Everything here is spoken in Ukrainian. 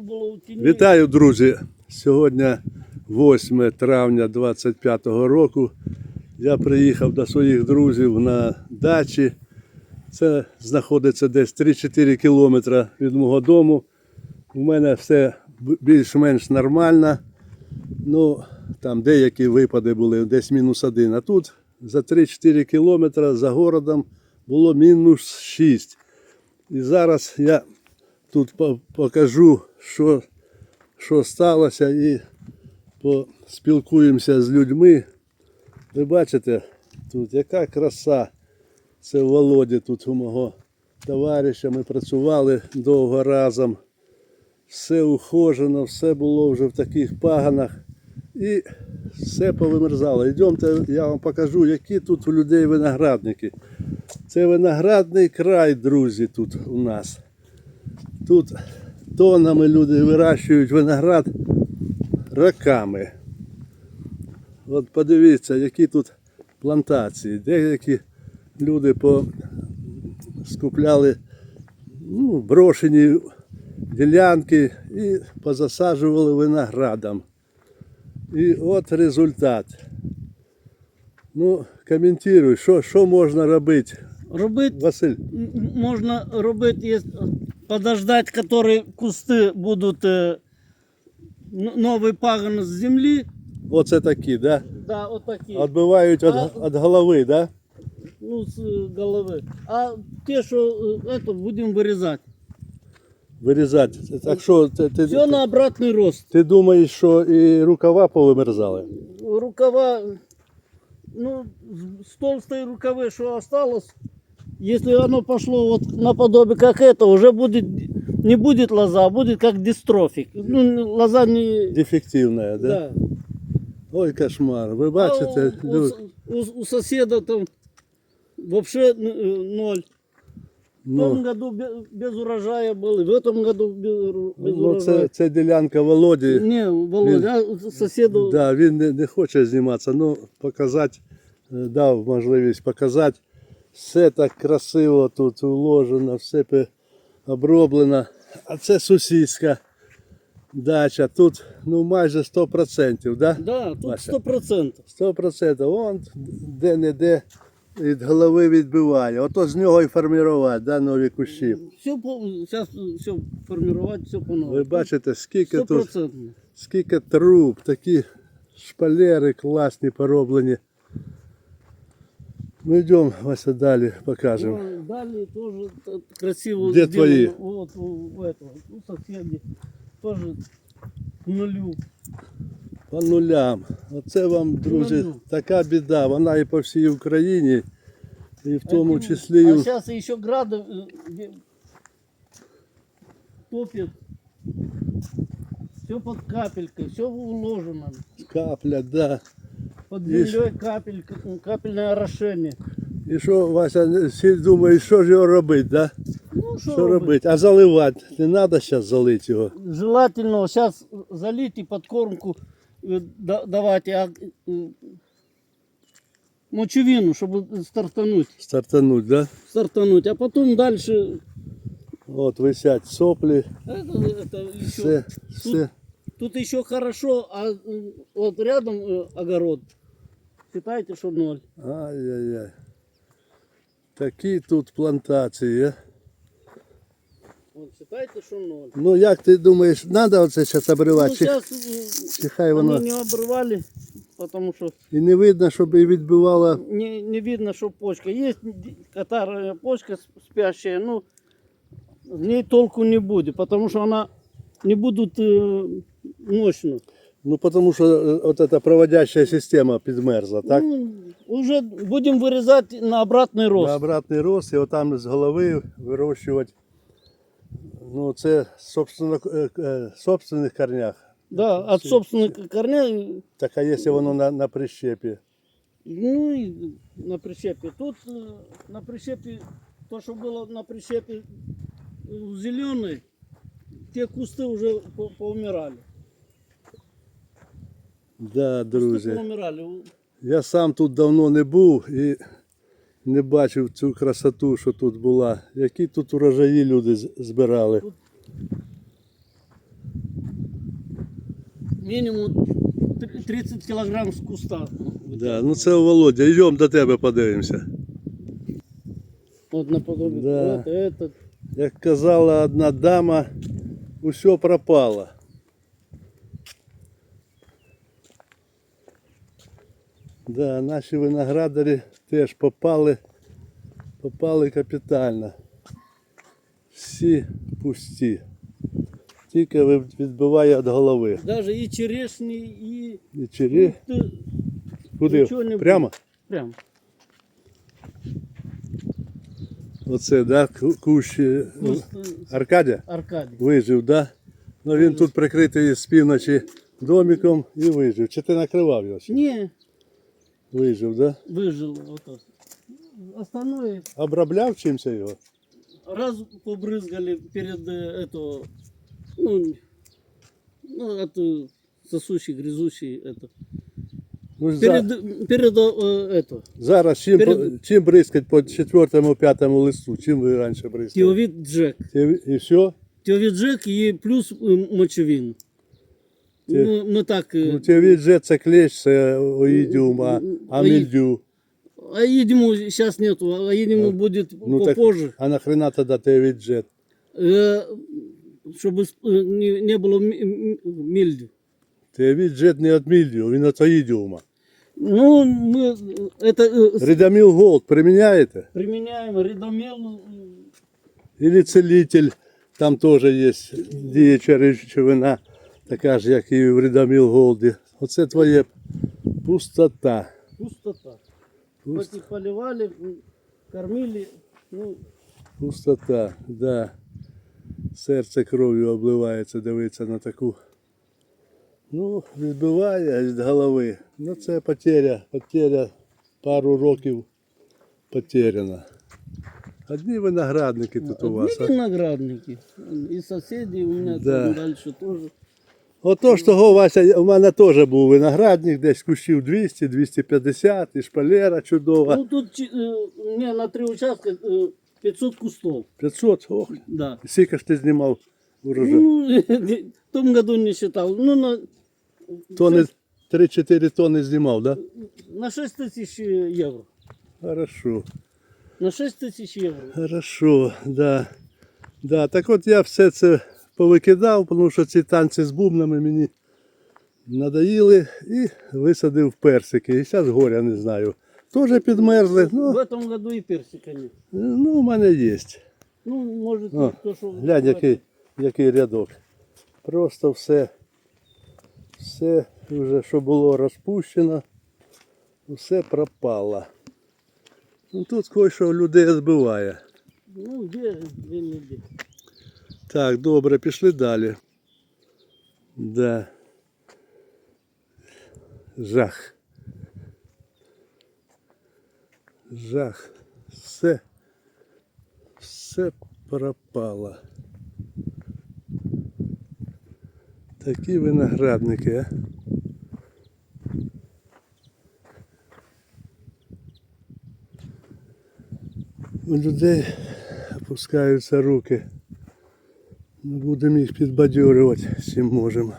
було в тіні. Вітаю, друзі! Сьогодні 8 травня 25-го року. Я приїхав до своїх друзів на дачі. Це знаходиться десь 3-4 кілометри від мого дому. У мене все більш-менш нормально. Ну, там деякі випади були, десь мінус один. А тут за 3-4 кілометри за городом було мінус 6. І зараз я тут покажу, що, що сталося, і поспілкуємося з людьми. Ви бачите, тут яка краса. Це Володя тут у мого товариша. Ми працювали довго разом. Все ухожено, все було вже в таких паганах. І все повимерзало. Йдемте, я вам покажу, які тут у людей виноградники. Це виноградний край, друзі, тут у нас. Тут тоннами люди вирощують виноград роками. От подивіться, які тут плантації. Деякі люди по... скупляли ну, брошені ділянки і позасаджували виноградом. І от результат. Ну, коментуй, що, що можна робити, Робити Василь. можна робити, є, подождать, які кусти будуть е, н- новий пагон з землі. Оце такі, да? Да, отакі. Відбивають від, А- від голови, да? Ну, з е, голови. А те, що е, это, будемо вирізати. Вирізати. Так що ти, ти, Все на обратний рост. ти думаєш, що і рукава повимерзали? Рукава, ну, с толстой рукавы, что осталось, если оно пошло вот наподобие как это, уже будет, не будет лоза, а будет как дистрофик. Ну, лоза не... Дефективна, да? Да. Ой, кошмар. Ви А бачите, у, люд- у, у- у соседа там вообще э, ноль. В том ну, году без, без урожая был, и в этом году без, без ну, урожая. це, це ділянка Володі. Не, Володя, а у соседу... Да, він не, не хоче зніматися, ну показати, е, дав можливість показати. Все так красиво тут уложено, все оброблено. А це сусідська дача. Тут ну майже 100%, да? Да, тут Вася? сто процентов. 100%. Вон де-не-де від голови відбиває. Ото з нього і формувати да, нові кущі. Все по, все формировать, все по новому. Ви бачите, скільки Сто тут, скільки труб, такі шпалери класні пороблені. Ну йдемо Вася далі покажемо. Ну, Далее тоже т- красиво Где сделано. твои? Вот у, у этого, у соседей. Тоже к нулю. По нулям. Оце вам, друзі, нулю. така біда. Вона і по всій Україні, і в тому Один- числі. і А в- сейчас еще грады э, где топит. Все под капелькой, все уложено. Капля, да. Под Видишь? землей капелька, капельное орошение. І що, Вася, всі думають, що ж його робити, да? Ну, что, Що робити? А заливати? Не треба зараз залити його. Желательно сейчас залить и подкормку э, да- давать, а э, мочевину, чтобы стартануть, Стартануть, да? стартануть, а потом дальше От висять соплі, это, это еще, все, все. тут еще хорошо, а э, вот рядом э, огород, Считайте, что ноль. Ай-яй-яй. Такі тут плантації. а. Вот, считайте, что ноль. Ну як ти думаєш, треба оце зараз Ну, обривати? Чи, сейчас чи хай воно не обрывали, потому что і не видно, щоб і відбивало. не, не видно, что почка. Есть катарная почка с- спящая, ну, в ней толку не будет, потому что она не будут э, мощно. Ну тому що е, от ця проводяща система підмерзла, так? Ну, уже будем вырезать на обратный рост. На обратний рост і отам з голови вирощувати. Ну, це собственно, е, е, собственних корнях. Да, от собственных корней, Так а якщо воно на, на прищепі? ну и на прищепе. Тут э, на прищепе, то, что было на прищепе зеленый, те кусты уже по- поумирали. Да, друзі. Я сам тут давно не був і не бачив цю красоту, що тут була. Які тут урожаї люди збирали. Минимум тр- 30 килограмм с куста. Да, ну це Володя. Йдемо до тебе подивимося. Вот наподобие. Да. Як казала одна дама, усе пропало. Да, наші виноградарі теж попали, попали капітально. Всі пусті. Тільки відбиває від голови. Даже и черешни, и... І чирі. Ты- Куди? не Прямо? Прям. Оце, да, ку- кущі. Просто Аркадія? Аркадий. Вижив, да? Ну він тут прикритий з півночі домиком і вижив. Чи ти накривав його? ще? Не, Вижив, да? выжил. Вот так. Остальное Обробляв чимся його? раз побрызгали перед э, это, ну, ну, это сосущий, грязущий, это. Ну, за- Перед, перед э, это, Зараз чим, перед- по- чим бризкать по четвертому, п'ятому листу? Чим ви раніше бризкали? тиовид Джек. Ті- І все? Тиовид Джек и плюс э, мочевин. Те- Ну, мы так, э, Ну, ті відже це клещ, це оїдіум, а, а Оїд- мільдю. а едему сейчас нету, а едему будет Ну, так, попозже. а нахрена тоді ти відже? Э, чтобы э, не, не было ми- м- мильдю. Ти відже не від мільдю, він від оїдіума. Ну, мы э, это э, с- Ридаміл Голд приміняєте? применяем редомел. э, Или целитель, там теж є діюча речовина, Така ж, як і в Ридаміл Голді. Оце твоє пустота. Пустота. Пуст- Хоть и поливали, кормили, ну, Пустота, да. Серце кров'ю обливається, дивиться на таку. Ну, відбиває від голови. Ну це потеря, потеря пару років потеряна. Одні виноградники тут у вас. одни А? виноградники. И соседи у меня Да. там дальше тоже. Ото ж того, Вася, у мене теж був виноградник, десь кущів 200, 250, і шпалера чудова. Ну, тут чи- э, у меня на три участка э, 500 кустов. 500, ох, Да. скільки ж ти знімав урожай? Ну, в том году не считал. Ну, на, Тони, 3-4 тони знімав, так? Да? на 6 тысяч евро. Хорошо. На 6 тысяч евро. Хорошо, да. Да, так от я все це повикидав, тому що ці танці з бубнами мені надоїли і висадив персики. І зараз горя не знаю. Теж підмерзли. В Ну, этом году и персика нет. ну у мене є. Ну, может, О, то, что... Глянь, який, який рядок. Просто все, все вже, що було розпущено, все пропало. Ну, тут кое-що людей збиває. Ну, где, где, не где. Так, добре, пішли далі. Да. Жах. Жах. Все. Все пропало. Такі виноградники, а. У людей опускаються руки. Будемо їх підбадьорювати, всім можемо.